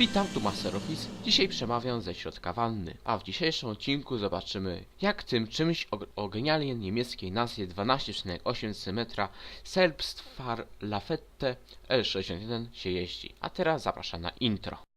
Witam, tu Masteroffice. Dzisiaj przemawiam ze środka wanny, a w dzisiejszym odcinku zobaczymy jak tym czymś o, genialnie niemieckiej nazwie 12,8 cm Selbstfahr Lafette L61 się jeździ. A teraz zapraszam na intro.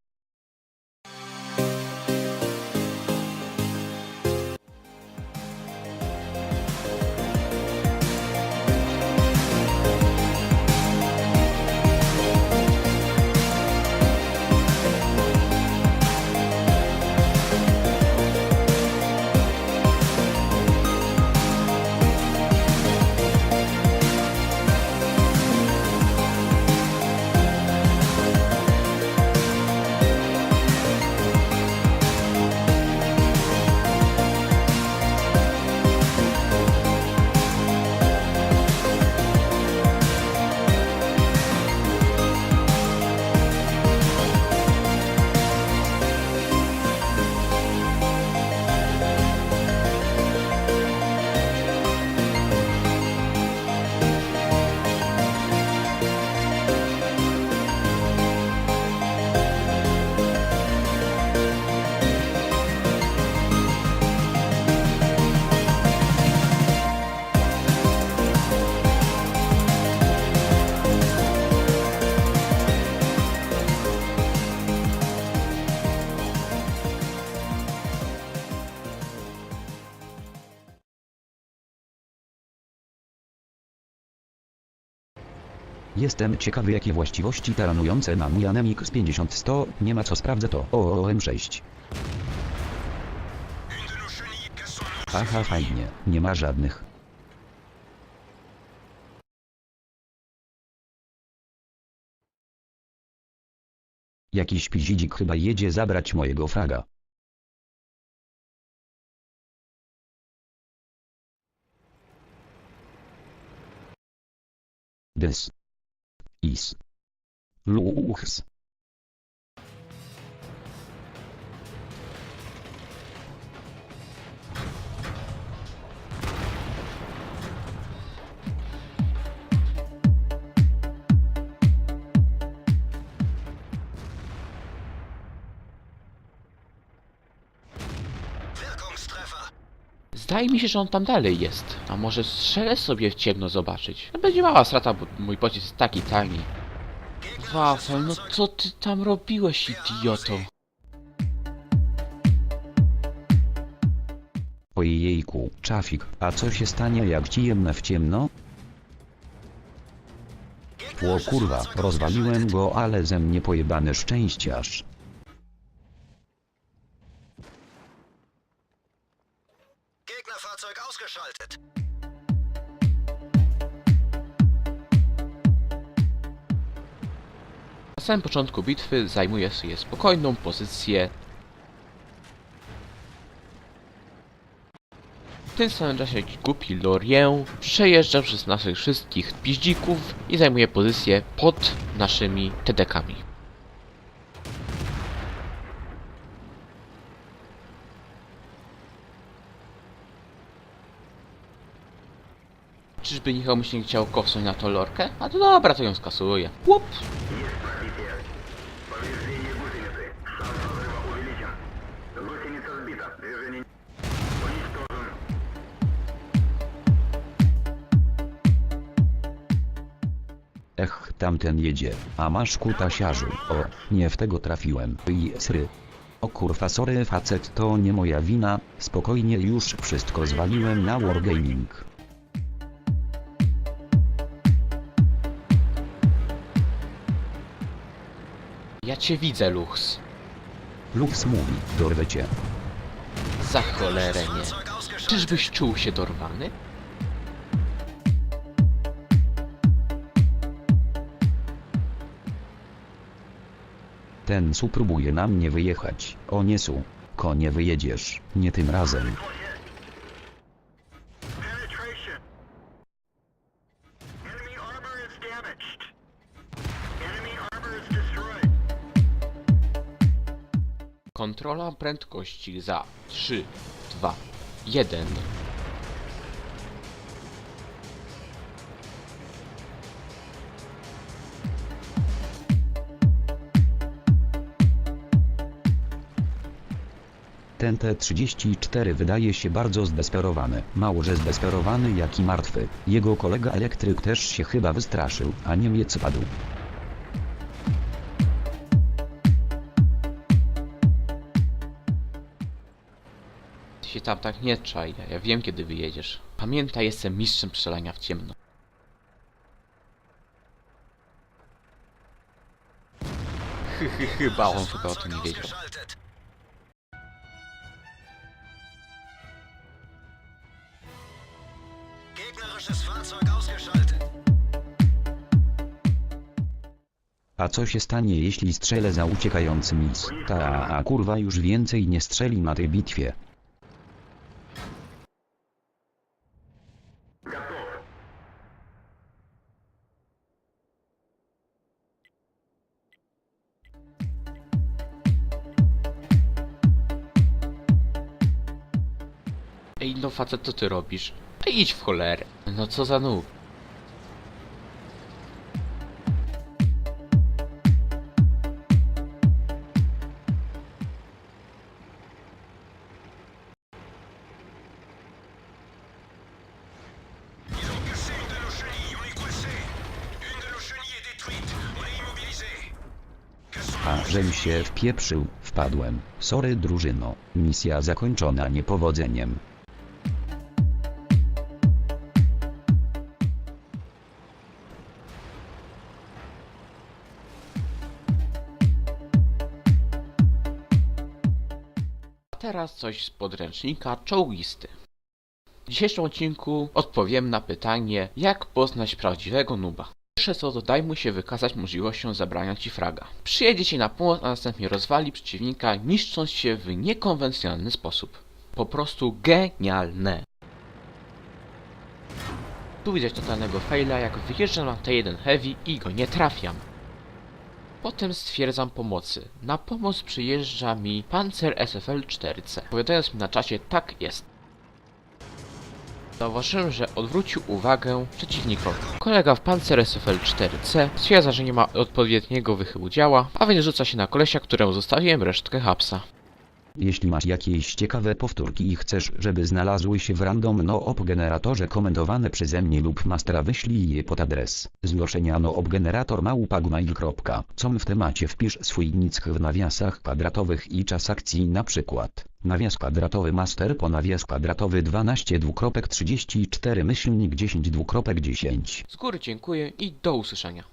Jestem ciekawy jakie właściwości taranujące ma mój Anemix 50-100, nie ma co sprawdzę to OOM6. Haha fajnie, nie ma żadnych. Jakiś pizidzik chyba jedzie zabrać mojego fraga. This is. Los. Zdaje mi się, że on tam dalej jest. A może strzelę sobie w ciemno zobaczyć. No będzie mała strata, bo mój pocisk jest taki tani. Wafel, no co ty tam robiłeś, idioto? Ojejku, Czafik, a co się stanie jak ci jemnę w ciemno? O kurwa, rozwaliłem go, ale ze mnie pojebany szczęściarz. Ausgeschaltet. Na samym początku bitwy zajmuję sobie spokojną pozycję. W tym samym czasie głupi Lorien przejeżdża przez naszych wszystkich piździków i zajmuje pozycję pod naszymi TDK-ami. Czyżby nikomu się nie chciał kopsnąć na tą lorkę? A to dobra, to ją skasuje. Łup! Ech, tamten jedzie, a masz kutasiarzu, o, nie w tego trafiłem, i sry. O kurwa sorry facet to nie moja wina, spokojnie już wszystko zwaliłem na Wargaming. Ja cię widzę, Lux. Lux mówi, dorwę cię. Za cholerę nie. Czyżbyś czuł się dorwany? Ten su próbuje na mnie wyjechać. O nie su. Konie wyjedziesz, nie tym razem. Kontrola prędkości za 3, 2, 1. Ten T-34 wydaje się bardzo zdesperowany. Mało że zdesperowany jak i martwy. Jego kolega elektryk też się chyba wystraszył, a Niemiec padł. Się tam tak nie czaj, ja wiem kiedy wyjedziesz. Pamiętaj, jestem mistrzem strzelania w ciemno. Chy, chy, chyba on chyba o tym nie wiedział. A co się stanie jeśli strzelę za uciekający mis? Ta a kurwa już więcej nie strzeli na tej bitwie. Ej no facet, co ty robisz? Idź w cholerę. No co za. Cassons A żem się wpieprzył, wpadłem. Sorry drużyno. Misja zakończona niepowodzeniem. Teraz coś z podręcznika czołgisty. W dzisiejszym odcinku odpowiem na pytanie, jak poznać prawdziwego nuba. Pierwsze co to daj mu się wykazać możliwością zabrania ci fraga. Przyjedzie ci na pomoc, a następnie rozwali przeciwnika, niszcząc się w niekonwencjonalny sposób. Po prostu genialne. Tu widać totalnego faila, jak wyjeżdżam na T1 Heavy i go nie trafiam. Potem stwierdzam pomocy. Na pomoc przyjeżdża mi Panzer SFL 4C. Powiadając mi na czasie, tak jest. Zauważyłem, że odwrócił uwagę przeciwnikowi. Kolega w Panzer SFL 4C stwierdza, że nie ma odpowiedniego wychyłu działa, a więc rzuca się na kolesia, któremu zostawiłem resztkę hapsa. Jeśli masz jakieś ciekawe powtórki i chcesz, żeby znalazły się w random no-op generatorze komentowane przeze mnie lub mastera wyślij je pod adres zgłoszenia no-op generator małpa.gmail.com w temacie wpisz swój nick w nawiasach kwadratowych i czas akcji na przykład. Nawias kwadratowy master po nawias kwadratowy 12 dwukropek 34 myślnik 10 dwukropek 10 Z góry dziękuję i do usłyszenia.